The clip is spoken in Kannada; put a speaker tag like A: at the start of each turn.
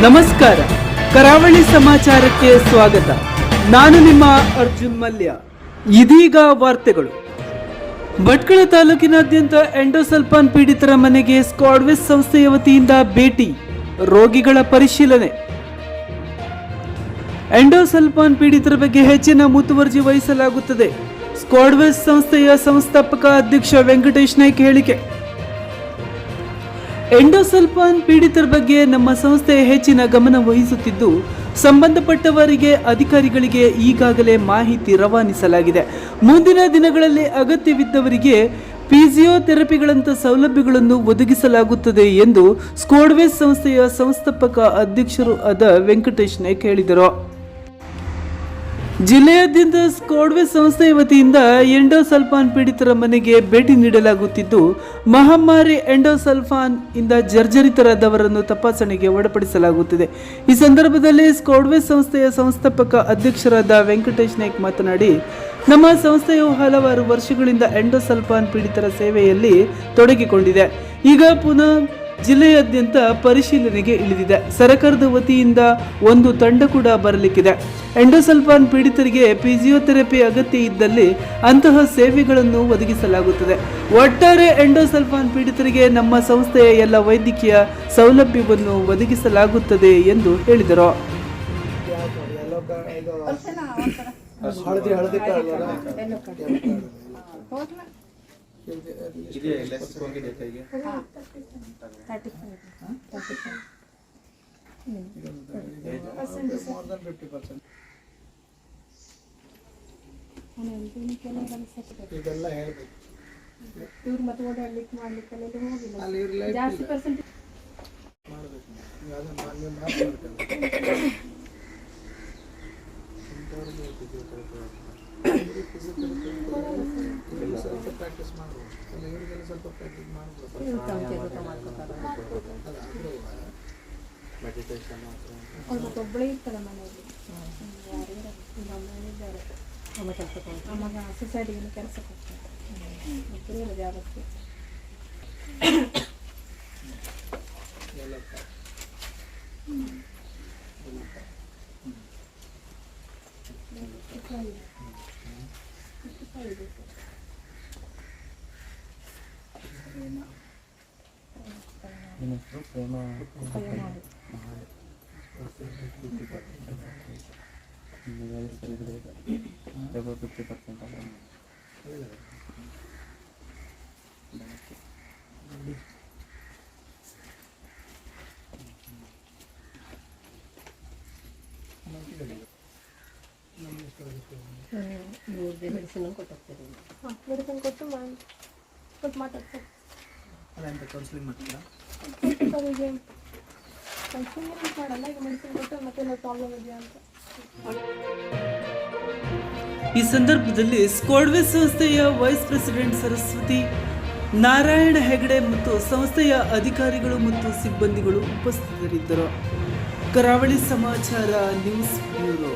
A: ನಮಸ್ಕಾರ. ಕರಾವಳಿ ಸಮಾಚಾರಕ್ಕೆ ಸ್ವಾಗತ. ನಾನು ನಿಮ್ಮ ಅರ್ಜುನ್ ಮಲ್ಯ. ಇದೀಗ ವಾರ್ತೆಗಳು. ಭಟ್ಕಳ ತಾಲೂಕಿನಾದ್ಯಂತ ಎಂಡೋಸಲ್ಪಾನ್ ಪೀಡಿತರ ಮನೆಗೆ ಸ್ಕಾಡ್ವೆಸ್ ಸಂಸ್ಥೆಯ ವತಿಯಿಂದ ಭೇಟಿ, ರೋಗಿಗಳ ಪರಿಶೀಲನೆ. ಎಂಡೋಸಲ್ಪಾನ್ ಪೀಡಿತರ ಬಗ್ಗೆ ಹೆಚ್ಚಿನ ಮುತುವರ್ಜಿ ವಹಿಸಲಾಗುತ್ತದೆ. ಸ್ಕಾಡ್ವೆಸ್ ಸಂಸ್ಥೆಯ ಸಂಸ್ಥಾಪಕ ಅಧ್ಯಕ್ಷ ವೆಂಕಟೇಶ್ ನಾಯ್ಕ್ ಹೇಳಿಕೆ. ಎಂಡೋಸಲ್ಫಾನ್ ಪೀಡಿತರ ಬಗ್ಗೆ ನಮ್ಮ ಸಂಸ್ಥೆ ಹೆಚ್ಚಿನ ಗಮನ ವಹಿಸುತ್ತಿದ್ದು, ಸಂಬಂಧಪಟ್ಟವರಿಗೆ, ಅಧಿಕಾರಿಗಳಿಗೆ ಈಗಾಗಲೇ ಮಾಹಿತಿ ರವಾನಿಸಲಾಗಿದೆ. ಮುಂದಿನ ದಿನಗಳಲ್ಲಿ ಅಗತ್ಯವಿದ್ದವರಿಗೆ ಫಿಸಿಯೋಥೆರಪಿಗಳಂತ ಸೌಲಭ್ಯಗಳನ್ನು ಒದಗಿಸಲಾಗುತ್ತದೆ ಎಂದು ಸ್ಕೋಡ್ವೇಸ್ ಸಂಸ್ಥೆಯ ಸಂಸ್ಥಾಪಕ ಅಧ್ಯಕ್ಷರು ಆದ ವೆಂಕಟೇಶ್ ನಾಯ್ಕ್ ಹೇಳಿದರು ಜಿಲ್ಲೆಯಾದ್ಯಂತ ಸ್ಕೋಡ್ವೆ ಸಂಸ್ಥೆಯ ವತಿಯಿಂದ ಎಂಡೋಸಲ್ಫಾನ್ ಪೀಡಿತರ ಮನೆಗೆ ಭೇಟಿ ನೀಡಲಾಗುತ್ತಿದ್ದು ಮಹಾಮಾರಿ ಎಂಡೋಸಲ್ಫಾನ್ ಇಂದ ಜರ್ಜರಿತರಾದವರನ್ನು ತಪಾಸಣೆಗೆ ಒಳಪಡಿಸಲಾಗುತ್ತಿದೆ. ಈ ಸಂದರ್ಭದಲ್ಲಿ ಸ್ಕೋಡ್ವೆ ಸಂಸ್ಥೆಯ ಸಂಸ್ಥಾಪಕ ಅಧ್ಯಕ್ಷರಾದ ವೆಂಕಟೇಶ್ ನಾಯ್ಕ್ ಮಾತನಾಡಿ, ನಮ್ಮ ಸಂಸ್ಥೆಯು ಹಲವಾರು ವರ್ಷಗಳಿಂದ ಎಂಡೋಸಲ್ಫಾನ್ ಪೀಡಿತರ ಸೇವೆಯಲ್ಲಿ ತೊಡಗಿಕೊಂಡಿದೆ. ಈಗ ಪುನಃ ಜಿಲ್ಲೆಯಾದ್ಯಂತ ಪರಿಶೀಲನೆಗೆ ಇಳಿದಿದೆ. ಸರ್ಕಾರದ ವತಿಯಿಂದ ಒಂದು ತಂಡ ಕೂಡ ಬರಲಿಕ್ಕಿದೆ. ಎಂಡೋಸಲ್ಫಾನ್ ಪೀಡಿತರಿಗೆ ಫಿಸಿಯೋಥೆರಪಿ ಅಗತ್ಯ ಇದ್ದಲ್ಲಿ ಅಂತಹ ಸೇವೆಗಳನ್ನು ಒದಗಿಸಲಾಗುತ್ತದೆ. ಒಟ್ಟಾರೆ ಎಂಡೋಸಲ್ಫಾನ್ ಪೀಡಿತರಿಗೆ ನಮ್ಮ ಸಂಸ್ಥೆಯ ಎಲ್ಲ ವೈದ್ಯಕೀಯ ಸೌಲಭ್ಯವನ್ನು ಒದಗಿಸಲಾಗುತ್ತದೆ ಎಂದು ಹೇಳಿದರು.
B: ಹಳದಿ ಹಳದಿ
C: ಇದೆ ಲೆಸ್ ಹೋಗಿದೆ ಕೈಗೆ
B: ಮೋರ್ ದನ್ ಫಿಫ್ಟಿ ಪರ್ಸೆಂಟ್ ಇದೆಲ್ಲ ಹೇಳ್ಬೇಕು
D: ಇವ್ರು ಮತ್ತೆ ಓಡಾಡ್ಲಿಕ್ಕೆ ಮಾಡ್ಲಿಕ್ಕೆಲ್ಲ ಇಲ್ಲಿ ಹೋಗಿಲ್ಲ
B: ಅಲ್ಲಿ ಇವ್ರ ಲೈಫ್
D: ಜಾಸ್ತಿ ಪರ್ಸೆಂಟ್
B: ಮಾಡ್ಬೇಕು ನೀವು ಅದನ್ನ ಮಾ- ನೀವು ಮಾತಾಡ್ಬೇಕು ಇವರಿಗೆ ಸ್ವಲ್ಪ ಪ್ರಾಕ್ಟೀಸ್ ಮಾಡ್ಬೋದು. ಅಲ್ಲ ಇವರಿಗೆಲ್ಲ ಸ್ವಲ್ಪ ಪ್ರಾಕ್ಟೀಸ್ ಮಾಡ್ಬೋದು.
D: ಒಬ್ಬಳೇ ಇರ್ತಾಳೆ ಮನೆಯಲ್ಲಿ. ಅಮ್ಮ ಇದ್ದಾರೆ ಅಮ್ಮಗ ಸೊಸೈಟಿಗೆ ಕೆಲಸಕ್ಕೆ ಹೋಗ್ತಾರೆ. ಗೊತ್ತಿಲ್ಲ ಜಾಗಕ್ಕೆ
B: ಎಲ್ಲ
C: ಫಿಫ್ಟಿ ಪರ್ಸೆಂಟ್
D: ಮೆಡಿಸಿನ್ ಕೊಟ್ಟು ಮಾಡಿ ಕೊಟ್ಟು ಮಾತಾಡ್ತಾರೆ
B: ಅಲ್ಲ ಎಂತ ಕೌನ್ಸಿಲಿಂಗ್ ಮಾಡ್ತೀರಾ?
D: ಅವರಿಗೆ ಕನ್ಸ್ಯೂಮರ್ ಮಾಡಲ್ಲ ಈಗ ಮೆಡಿಸಿನ್ ಕೊಟ್ಟು ಮತ್ತೆ ಪ್ರಾಬ್ಲಮ್ ಇದೆಯಾ ಅಂತ.
A: ಈ ಸಂದರ್ಭದಲ್ಲಿ ಸ್ಕೋಡ್ವೆ ಸಂಸ್ಥೆಯ ವೈಸ್ ಪ್ರೆಸಿಡೆಂಟ್ ಸರಸ್ವತಿ ನಾರಾಯಣ ಹೆಗಡೆ ಮತ್ತು ಸಂಸ್ಥೆಯ ಅಧಿಕಾರಿಗಳು ಮತ್ತು ಸಿಬ್ಬಂದಿಗಳು ಉಪಸ್ಥಿತರಿದ್ದರು. ಕರಾವಳಿ ಸಮಾಚಾರ ನ್ಯೂಸ್ ಬ್ಯೂರೋ.